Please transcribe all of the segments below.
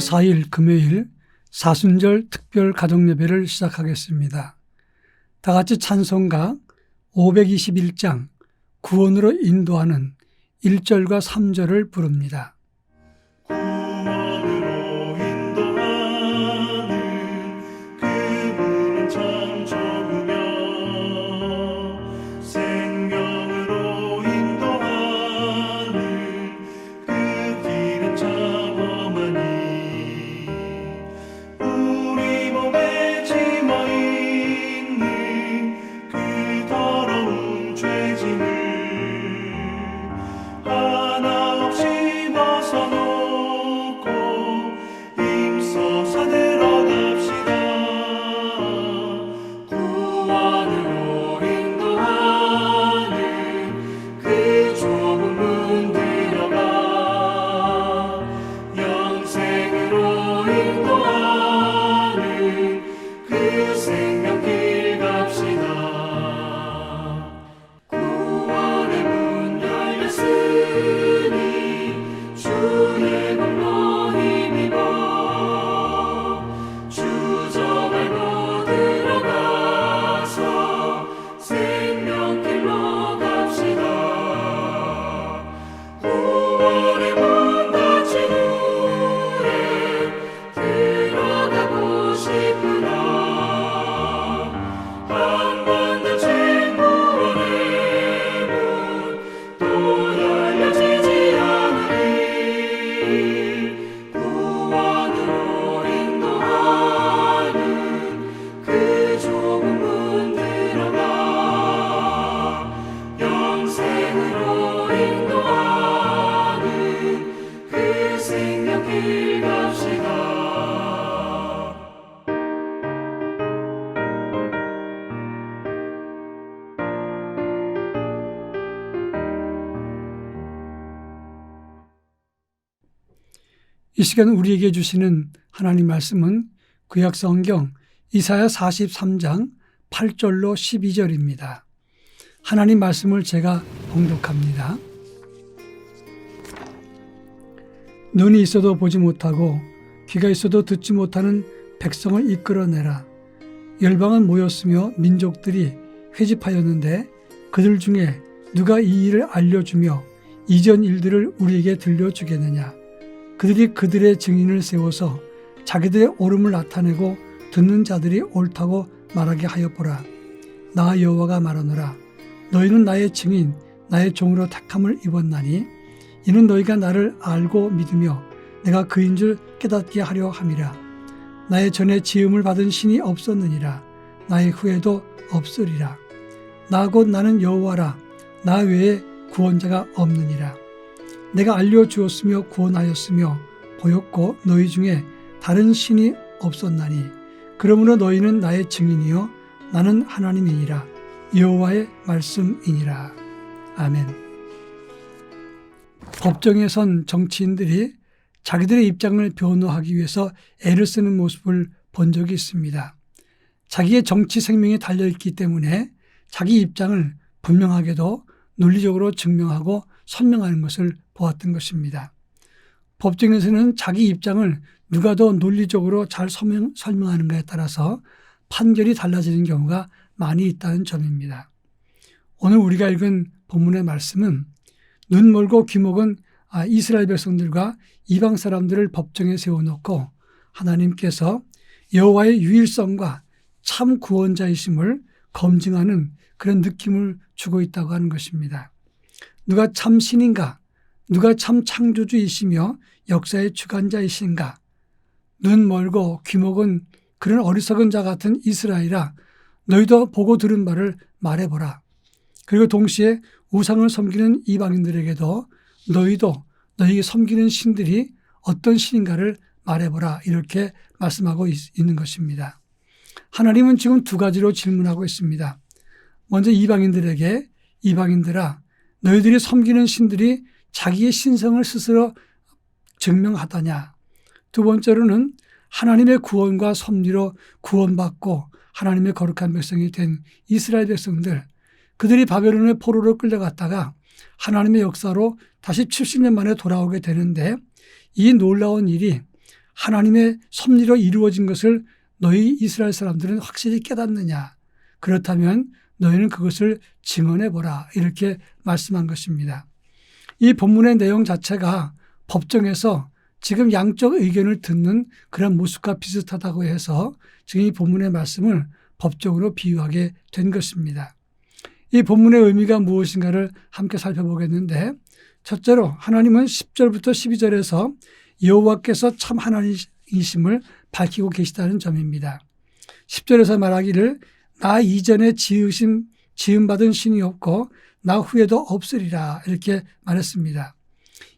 4일 금요일 사순절 특별 가정예배를 시작하겠습니다. 다 같이 찬송가 521장 구원으로 인도하는 1절과 3절을 부릅니다. 이 시간 우리에게 주시는 하나님 말씀은 구약 성경 이사야 43장 8절로 12절입니다. 하나님 말씀을 제가 봉독합니다. 눈이 있어도 보지 못하고 귀가 있어도 듣지 못하는 백성을 이끌어내라. 열방은 모였으며 민족들이 회집하였는데 그들 중에 누가 이 일을 알려주며 이전 일들을 우리에게 들려주겠느냐. 그들이 그들의 증인을 세워서 자기들의 옳음을 나타내고 듣는 자들이 옳다고 말하게 하여 보라. 나 여호와가 말하노라. 너희는 나의 증인, 나의 종으로 택함을 입었나니 이는 너희가 나를 알고 믿으며 내가 그인 줄 깨닫게 하려 함이라. 나의 전에 지음을 받은 신이 없었느니라. 나의 후에도 없으리라. 나 곧 나는 여호와라. 나 외에 구원자가 없느니라. 내가 알려주었으며 구원하였으며 보였고 너희 중에 다른 신이 없었나니 그러므로 너희는 나의 증인이요 나는 하나님이니라 여호와의 말씀이니라 아멘. 법정에 선 정치인들이 자기들의 입장을 변호하기 위해서 애를 쓰는 모습을 본 적이 있습니다. 자기의 정치 생명이 달려있기 때문에 자기 입장을 분명하게도 논리적으로 증명하고 설명하는 것을 보았던 것입니다. 법정에서는 자기 입장을 누가 더 논리적으로 잘 설명, 설명하는가에 따라서 판결이 달라지는 경우가 많이 있다는 점입니다. 오늘 우리가 읽은 본문의 말씀은 눈 멀고 귀 먹은 아, 이스라엘 백성들과 이방 사람들을 법정에 세워놓고 하나님께서 여호와의 유일성과 참 구원자이심을 검증하는 그런 느낌을 주고 있다고 하는 것입니다. 누가 참 신인가? 누가 참 창조주이시며 역사의 주관자이신가? 눈 멀고 귀 먹은 그런 어리석은 자 같은 이스라엘아, 너희도 보고 들은 바를 말해보라. 그리고 동시에 우상을 섬기는 이방인들에게도 너희도 너희 섬기는 신들이 어떤 신인가를 말해보라. 이렇게 말씀하고 있, 있는 것입니다. 하나님은 지금 두 가지로 질문하고 있습니다. 먼저 이방인들에게 이방인들아 너희들이 섬기는 신들이 자기의 신성을 스스로 증명하다냐. 두 번째로는 하나님의 구원과 섭리로 구원받고 하나님의 거룩한 백성이 된 이스라엘 백성들 그들이 바벨론의 포로로 끌려갔다가 하나님의 역사로 다시 70년 만에 돌아오게 되는데 이 놀라운 일이 하나님의 섭리로 이루어진 것을 너희 이스라엘 사람들은 확실히 깨닫느냐? 그렇다면 너희는 그것을 증언해 보라. 이렇게 말씀한 것입니다. 이 본문의 내용 자체가 법정에서 지금 양쪽 의견을 듣는 그런 모습과 비슷하다고 해서 지금 이 본문의 말씀을 법적으로 비유하게 된 것입니다. 이 본문의 의미가 무엇인가를 함께 살펴보겠는데 첫째로 하나님은 10절부터 12절에서 여호와께서 참 하나님이심을 밝히고 계시다는 점입니다. 10절에서 말하기를 나 이전에 지으심 지음받은 신이 없고 나 후에도 없으리라 이렇게 말했습니다.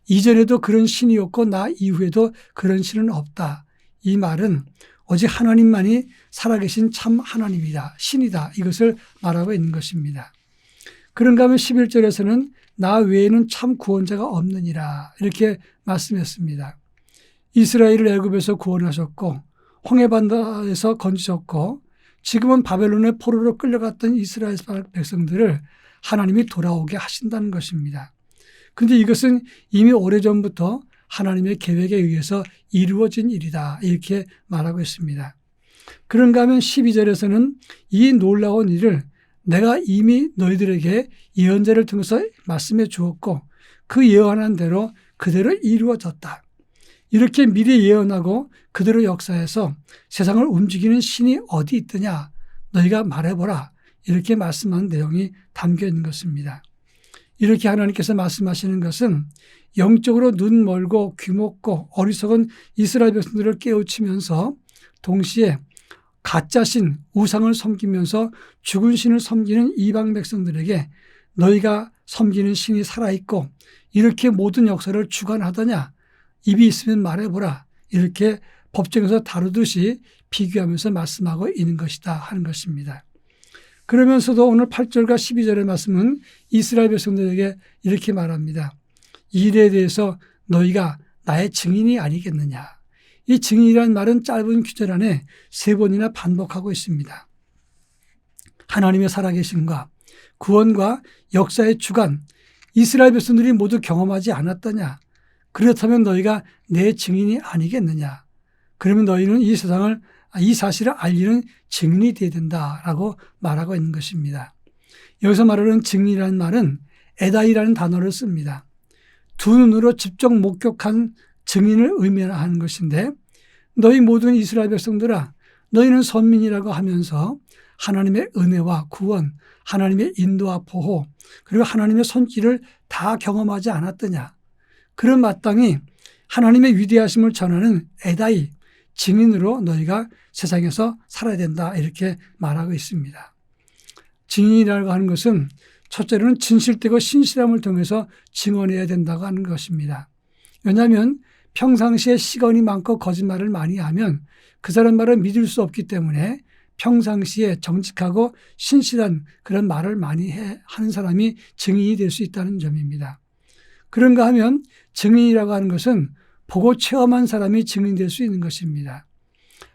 이전에도 그런 신이 없고 나 이후에도 그런 신은 없다. 이 말은 오직 하나님만이 살아계신 참 하나님이다. 신이다. 이것을 말하고 있는 것입니다. 그런가 하면 11절에서는 나 외에는 참 구원자가 없느니라. 이렇게 말씀했습니다. 이스라엘을 애굽에서 구원하셨고 홍해반도에서 건지셨고 지금은 바벨론의 포로로 끌려갔던 이스라엘 백성들을 하나님이 돌아오게 하신다는 것입니다. 그런데 이것은 이미 오래전부터 하나님의 계획에 의해서 이루어진 일이다. 이렇게 말하고 있습니다. 그런가 하면 12절에서는 이 놀라운 일을 내가 이미 너희들에게 예언자를 통해서 말씀해 주었고 그 예언한 대로 그대로 이루어졌다. 이렇게 미리 예언하고 그대로 역사해서 세상을 움직이는 신이 어디 있더냐? 너희가 말해보라. 이렇게 말씀한 내용이 담겨 있는 것입니다. 이렇게 하나님께서 말씀하시는 것은 영적으로 눈 멀고 귀 먹고 어리석은 이스라엘 백성들을 깨우치면서 동시에 가짜 신 우상을 섬기면서 죽은 신을 섬기는 이방 백성들에게 너희가 섬기는 신이 살아있고 이렇게 모든 역사를 주관하더냐? 입이 있으면 말해보라. 이렇게 법정에서 다루듯이 비교하면서 말씀하고 있는 것이다 하는 것입니다. 그러면서도 오늘 8절과 12절의 말씀은 이스라엘 백성들에게 이렇게 말합니다. 이 일에 대해서 너희가 나의 증인이 아니겠느냐. 이 증인이란 말은 짧은 규절 안에 세 번이나 반복하고 있습니다. 하나님의 살아계심과 구원과 역사의 주관, 이스라엘 백성들이 모두 경험하지 않았더냐. 그렇다면 너희가 내 증인이 아니겠느냐. 그러면 너희는 이 세상을 이 사실을 알리는 증인이 되어야 된다라고 말하고 있는 것입니다. 여기서 말하는 증인이라는 말은 에다이라는 단어를 씁니다. 두 눈으로 직접 목격한 증인을 의미하는 것인데 너희 모든 이스라엘 백성들아 너희는 선민이라고 하면서 하나님의 은혜와 구원, 하나님의 인도와 보호, 그리고 하나님의 손길을 다 경험하지 않았더냐. 그런 마땅히 하나님의 위대하심을 전하는 에다이, 증인으로 너희가 세상에서 살아야 된다. 이렇게 말하고 있습니다. 증인이라고 하는 것은 첫째로는 진실되고 신실함을 통해서 증언해야 된다고 하는 것입니다. 왜냐하면 평상시에 시건이 많고 거짓말을 많이 하면 그 사람 말을 믿을 수 없기 때문에 평상시에 정직하고 신실한 그런 말을 많이 해, 하는 사람이 증인이 될 수 있다는 점입니다. 그런가 하면 증인이라고 하는 것은 보고 체험한 사람이 증인될 수 있는 것입니다.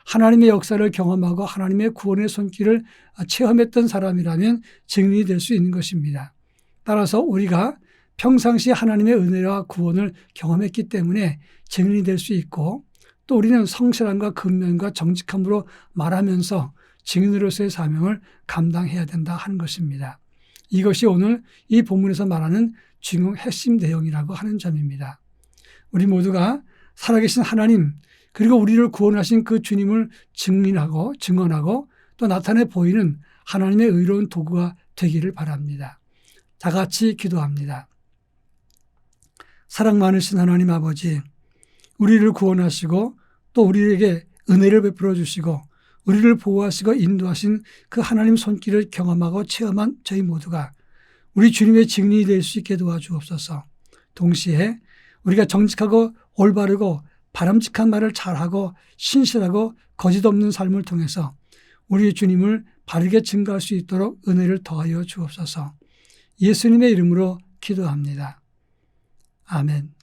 하나님의 역사를 경험하고 하나님의 구원의 손길을 체험했던 사람이라면 증인이 될 수 있는 것입니다. 따라서 우리가 평상시 하나님의 은혜와 구원을 경험했기 때문에 증인이 될 수 있고 또 우리는 성실함과 근면과 정직함으로 말하면서 증인으로서의 사명을 감당해야 된다 하는 것입니다. 이것이 오늘 이 본문에서 말하는 중요 핵심 내용이라고 하는 점입니다. 우리 모두가 살아계신 하나님 그리고 우리를 구원하신 그 주님을 증인하고 증언하고 또 나타내 보이는 하나님의 의로운 도구가 되기를 바랍니다. 다 같이 기도합니다. 사랑 많으신 하나님 아버지, 우리를 구원하시고 또 우리에게 은혜를 베풀어 주시고 우리를 보호하시고 인도하신 그 하나님 손길을 경험하고 체험한 저희 모두가 우리 주님의 증인이 될 수 있게 도와주옵소서. 동시에 우리가 정직하고 올바르고 바람직한 말을 잘하고 신실하고 거짓 없는 삶을 통해서 우리 주님을 바르게 증거할 수 있도록 은혜를 더하여 주옵소서. 예수님의 이름으로 기도합니다. 아멘.